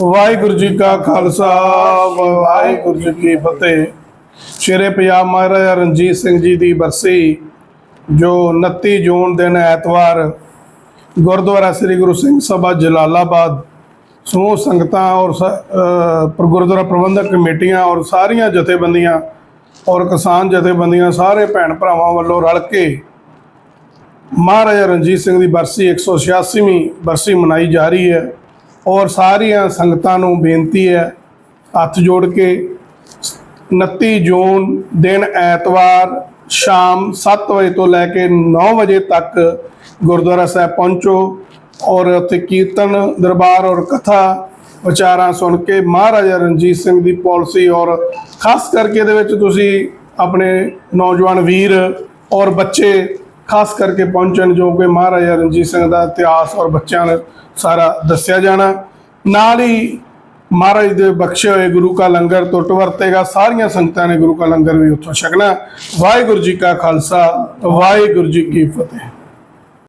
ਵਾਹਿਗੁਰੂ ਜੀ ਕਾ ਖਾਲਸਾ, ਵਾਹਿਗੁਰੂ ਜੀ ਕੀ ਫਤਿਹ। ਸ਼ੇਰੇ ਪੰਜਾਬ ਮਹਾਰਾਜਾ ਰਣਜੀਤ ਸਿੰਘ ਜੀ ਦੀ ਬਰਸੀ, ਜੋ 29 ਜੂਨ ਦਿਨ ਐਤਵਾਰ, ਗੁਰਦੁਆਰਾ ਸ੍ਰੀ ਗੁਰੂ ਸਿੰਘ ਸਭਾ ਜਲਾਲਾਬਾਦ, ਸਮੂਹ ਸੰਗਤਾਂ ਔਰ ਸ- ਗੁਰਦੁਆਰਾ ਪ੍ਰਬੰਧਕ ਕਮੇਟੀਆਂ ਔਰ ਸਾਰੀਆਂ ਜਥੇਬੰਦੀਆਂ ਔਰ ਕਿਸਾਨ ਜਥੇਬੰਦੀਆਂ, ਸਾਰੇ ਭੈਣ ਭਰਾਵਾਂ ਵੱਲੋਂ ਰਲ ਕੇ ਮਹਾਰਾਜਾ ਰਣਜੀਤ ਸਿੰਘ ਦੀ ਬਰਸੀ 186ਵੀਂ ਬਰਸੀ ਮਨਾਈ ਜਾ ਰਹੀ ਹੈ। ਔਰ ਸਾਰੀਆਂ ਸੰਗਤਾਂ ਨੂੰ ਬੇਨਤੀ ਹੈ ਹੱਥ ਜੋੜ ਕੇ 29 ਜੂਨ ਦਿਨ ਐਤਵਾਰ ਸ਼ਾਮ 7 ਵਜੇ ਤੋਂ ਲੈ ਕੇ 9 ਵਜੇ ਤੱਕ ਗੁਰਦੁਆਰਾ ਸਾਹਿਬ ਪਹੁੰਚੋ ਔਰ ਉੱਥੇ ਕੀਰਤਨ, ਦਰਬਾਰ ਔਰ ਕਥਾ ਵਿਚਾਰਾਂ ਸੁਣ ਕੇ ਮਹਾਰਾਜਾ ਰਣਜੀਤ ਸਿੰਘ ਦੀ ਪਾਲਿਸੀ ਔਰ ਖਾਸ ਕਰਕੇ ਇਹਦੇ ਵਿੱਚ ਤੁਸੀਂ ਆਪਣੇ ਨੌਜਵਾਨ ਵੀਰ ਔਰ ਬੱਚੇ ਖਾਸ ਕਰਕੇ ਪਹੁੰਚਣ ਜੋ ਕਿ ਮਹਾਰਾਜਾ ਰਣਜੀਤ ਸਿੰਘ ਦਾ ਇਤਿਹਾਸ ਔਰ ਬੱਚਿਆਂ ਨੂੰ ਸਾਰਾ ਦੱਸਿਆ ਜਾਣਾ। ਨਾਲ ਹੀ ਮਹਾਰਾਜ ਦੇ ਬਖਸ਼ੇ ਹੋਏ ਗੁਰੂ ਕਾ ਲੰਗਰ ਟੁੱਟ ਵਰਤੇਗਾ, ਸਾਰੀਆਂ ਸੰਗਤਾਂ ਨੇ ਗੁਰੂ ਕਾ ਲੰਗਰ ਵੀ ਉੱਥੋਂ ਛਕਣਾ। ਵਾਹਿਗੁਰੂ ਜੀ ਕਾ ਖਾਲਸਾ, ਵਾਹਿਗੁਰੂ ਜੀ ਕੀ ਫਤਿਹ।